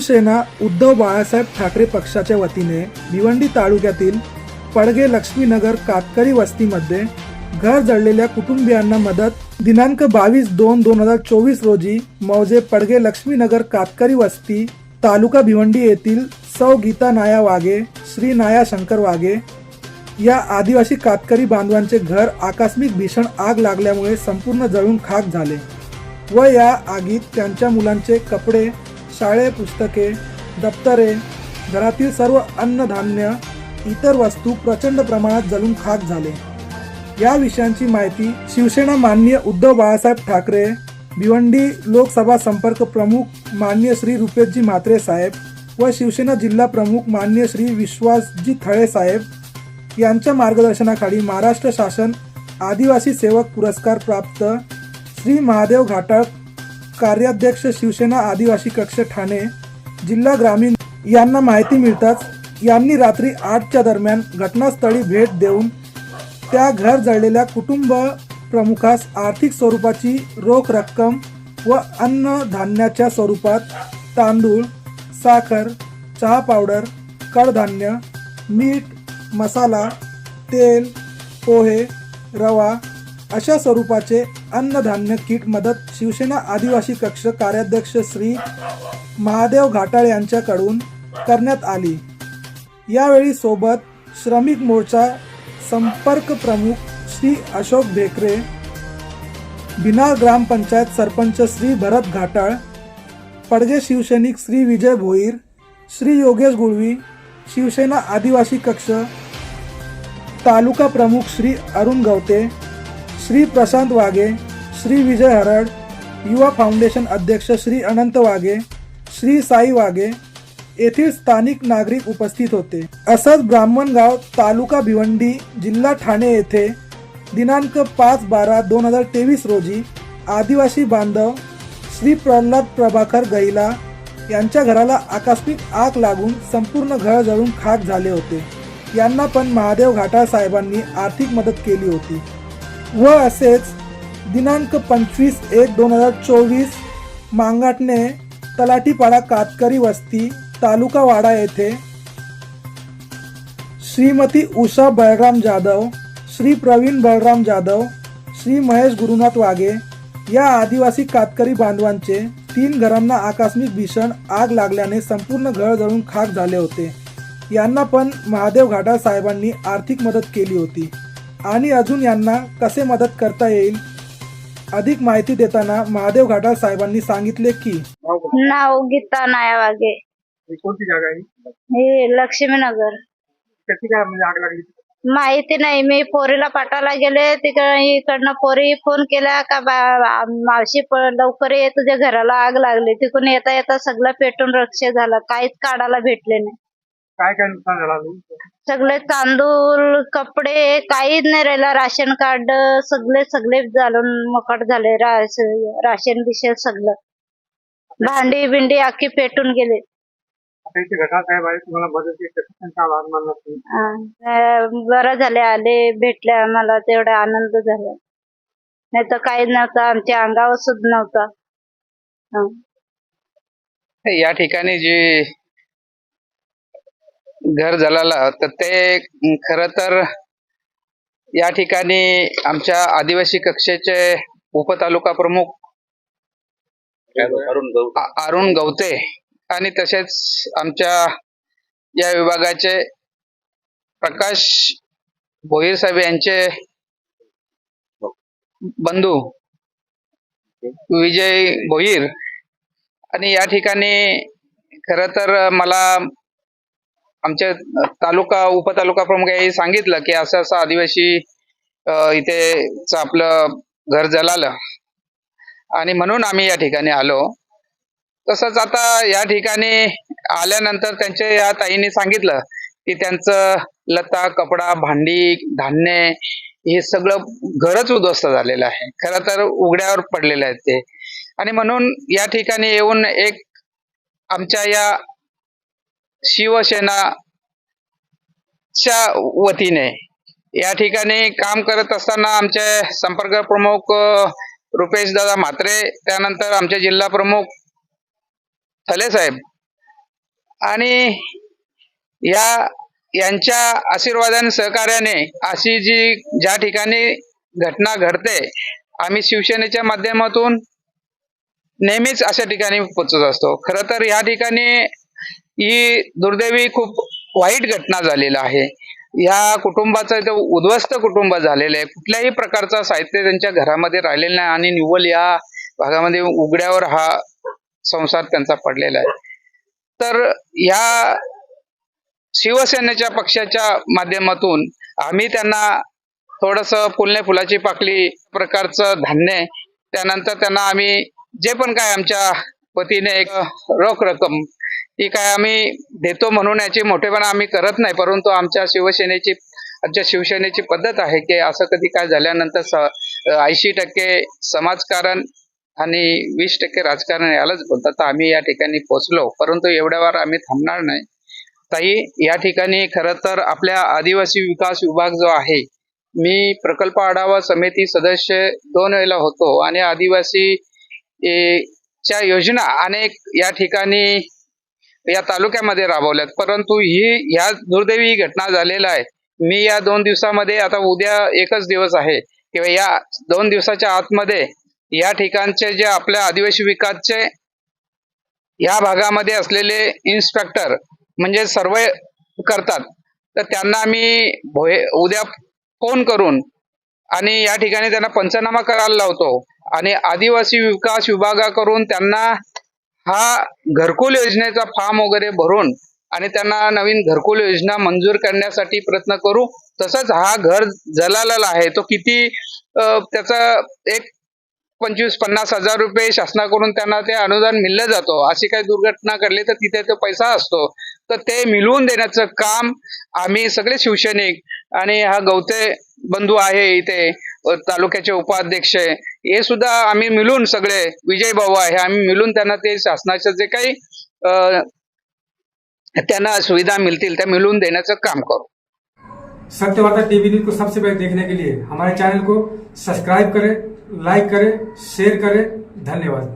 शिवसेना उद्धव बाळासाहेब ठाकरे पक्षाच्या वतीने भिवंडी तालुक्यातील पडगे लक्ष्मीनगर कातकरी वस्तीमध्ये घर जळलेल्या कुटुंबियांना मदत. दिनांक बावीस दोन दोन हजार चोवीस रोजी मौजे पडगे लक्ष्मीनगर कातकरी वस्ती तालुका भिवंडी येथील सौ गीता नाया वाघे श्री नाया शंकर वाघे या आदिवासी कातकरी बांधवांचे घर आकस्मिक भीषण आग लागल्यामुळे संपूर्ण जळून खाक झाले व या आगीत त्यांच्या मुलांचे कपडे शाळे पुस्तके दप्तरे घरातील सर्व अन्नधान्य इतर वस्तू प्रचंड प्रमाणात जळून खाक झाले. या विषयांची माहिती शिवसेना माननीय उद्धव बाळासाहेब ठाकरे भिवंडी लोकसभा संपर्क प्रमुख माननीय श्री रुपेशजी म्हात्रे साहेब व शिवसेना जिल्हा प्रमुख माननीय श्री विश्वासजी थळे साहेब यांच्या मार्गदर्शनाखाली महाराष्ट्र शासन आदिवासी सेवक पुरस्कार प्राप्त श्री महादेव घाटाळ कार्याध्यक्ष शिवसेना आदिवासी कक्ष ठाणे जिल्हा ग्रामीण यांना माहिती मिळताच यांनी रात्री आठच्या दरम्यान घटनास्थळी भेट देऊन त्या घर जळलेल्या कुटुंब प्रमुखास आर्थिक स्वरूपाची रोख रक्कम व अन्नधान्याच्या स्वरूपात तांदूळ साखर चहा पावडर कडधान्य मीठ मसाला तेल पोहे रवा अशा स्वरूपाचे अन्नधान्य किट मदत शिवसेना आदिवासी कक्ष कार्याध्यक्ष श्री महादेव घाटाळ यांच्याकडून करण्यात आली. यावेळी सोबत श्रमिक मोर्चा संपर्क प्रमुख श्री अशोक बेकरे बिना ग्रामपंचायत सरपंच श्री भरत घाटाळ पडगे शिवसैनिक श्री विजय भोईर श्री योगेश गुळवी शिवसेना आदिवासी कक्ष तालुका प्रमुख श्री अरुण गवते श्री प्रशांत वाघे श्री विजय हरड युवा फाउंडेशन अध्यक्ष श्री अनंत वाघे श्री साई वाघे येथील स्थानिक नागरिक उपस्थित होते. असंच ब्राह्मणगाव तालुका भिवंडी जिल्हा ठाणे येथे दिनांक पाच बारा दोन हजार तेवीस रोजी आदिवासी बांधव श्री प्रल्हाद प्रभाकर गैला यांच्या घराला आकस्मिक आग लागून संपूर्ण घर जळून खाक झाले होते. यांना पण महादेव घाटाळ साहेबांनी आर्थिक मदत केली होती. व असेच दिनांक पंचवीस एक दोन हजार चोवीस मांगाटने तलाठीपाडा कातकरी वस्ती तालुका वाडा येथे श्रीमती उषा बळराम जाधव श्री प्रवीण बळराम जाधव श्री महेश गुरुनाथ वाघे या आदिवासी कातकरी बांधवांचे तीन घरांना आकस्मिक भीषण आग लागल्याने संपूर्ण घर जळून खाक झाले होते. यांना पण महादेव घाटा साहेबांनी आर्थिक मदत केली होती. आणि अजून यांना कसे मदत करता येईल? अधिक माहिती देताना महादेव घाटाळ साहेबांनी सांगितले की नाव गीता नायावागे. ही कोणती जागा आहे? हे लक्ष्मीनगर. कशी काय म्हणजे आग लागली? माहिती नाही. मी पोरीला पाठवायला गेले तिकडं इकडनं पोरी फोन केला का बा- मावशी प- लवकर ये तुझ्या घराला आग लागली. तिकडून येता येता सगळं पेटून रक्ष झालं. काहीच काढायला भेटले नाही. काय काय नुकसान झालं? सगळे तांदूळ कपडे काहीच नाही राहिलं. राशन कार्ड सगळे सगळे झालं मकट झाले. राश- राशन बिशन सगळं. भांडी बिंडी अख्खी पेटून गेले. बरं झाले. आले भेटले. आम्हाला तेवढा आनंद झाला. नाही तर काही नव्हतं. आमच्या अंगावर सुद्धा नव्हता. हं. या ठिकाणी जे घर जळालं तर ते खर तर या ठिकाणी आमच्या आदिवासी कक्षेचे उपतालुका प्रमुख अरुण गवते आणि तसेच आमच्या या विभागाचे प्रकाश भोईर साहेब यांचे बंधू विजय भोईर. आणि या ठिकाणी खर तर मला आमच्या तालुका उपतालुका प्रमुख यांनी सांगितलं की असं असं आदिवासी इथे आपलं घर जळालं आणि म्हणून आम्ही या ठिकाणी आलो. तसंच आता या ठिकाणी आल्यानंतर त्यांच्या या ताईंनी सांगितलं की त्यांचं लता कपडा भांडी धान्य हे सगळं घरच उद्ध्वस्त झालेलं आहे. खरं तर उघड्यावर पडलेलं आहे ते. आणि म्हणून या ठिकाणी येऊन एक आमच्या या शिवसेनाच्या वतीने या ठिकाणी काम करत असताना आमचे संपर्क प्रमुख रुपेश दादा म्हात्रे त्यानंतर आमचे जिल्हा प्रमुख थले साहेब आणि या यांच्या आशीर्वादाने सहकार्याने अशी जी ज्या ठिकाणी घटना घडते आम्ही शिवसेनेच्या माध्यमातून नेहमीच अशा ठिकाणी पोचत असतो. खर तर या ठिकाणी ही दुर्दैवी खूप वाईट घटना झालेली आहे. या कुटुंबाचं उद्ध्वस्त कुटुंब झालेलं आहे. कुठल्याही प्रकारचा साहित्य त्यांच्या घरामध्ये राहिलेलं नाही आणि निव्वळ या भागामध्ये उघड्यावर हा संसार त्यांचा पडलेला आहे. तर या शिवसेनेच्या पक्षाच्या माध्यमातून आम्ही त्यांना थोडस फुलणे फुलाची पाकळी प्रकारचं धान्य त्यानंतर त्यांना आम्ही जे पण काय आमच्या पतीने एक रोख रक्कम ती काय आम्ही देतो म्हणून याची मोठेपणा आम्ही करत नाही परंतु आमच्या शिवसेनेची आमच्या शिवसेनेची पद्धत आहे की असं कधी काय झाल्यानंतर ऐंशी टक्के समाजकारण आणि वीस टक्के राजकारण यालाच बोलतात. तर आम्ही या ठिकाणी पोहोचलो परंतु एवढ्या वार आम्ही थांबणार नाही. ताई या ठिकाणी खरं तर आपल्या आदिवासी विकास विभाग जो आहे मी प्रकल्प आढावा समिती सदस्य दोन वेळेला होतो आणि आदिवासी च्या योजना अनेक या ठिकाणी या तालुक्यामध्ये राबवल्यात. परंतु ही ह्या दुर्दैवी ही घटना झालेला आहे. मी या दोन दिवसामध्ये आता उद्या एकच दिवस आहे किंवा या दोन दिवसाच्या आतमध्ये या ठिकाणचे जे आपल्या आदिवासी विकासचे या भागामध्ये असलेले इन्स्पेक्टर म्हणजे सर्वे करतात. तर त्यांना मी भोये उद्या फोन करून आणि या ठिकाणी त्यांना पंचनामा करायला लावतो. आणि आदिवासी विकास विभागाकडून त्यांना हा घरकुल योजनेचा फॉर्म वगैरे भरून आणि त्यांना नवीन घरकुल योजना मंजूर करण्यासाठी प्रयत्न करू तसंच हा घर जलालेला आहे तो किती त्याचा एक पंचवीस पन्नास हजार रुपये शासनाकडून त्यांना ते अनुदान मिळलं जातो. अशी काही दुर्घटना घडली तर तिथे तो पैसा असतो. तर ते मिळवून देण्याचं काम आम्ही सगळे शिवसैनिक आणि हा गवते बंधू आहे इथे तालुक्याचे उपाध्यक्ष हे सुद्धा आम्ही मिळून सगळे विजय भाऊ आहे आम्ही मिळून त्यांना ते शासनाचं जे काही अ, त्यांना सुविधा मिळतील त्या मिळून देण्याचं काम करू. सत्यवार्ता टीव्ही टीवी न्यूज को सबसे पहले देखने के लिए हमारे चैनल को सब्सक्राइब करें लाइक करें शेयर करें धन्यवाद।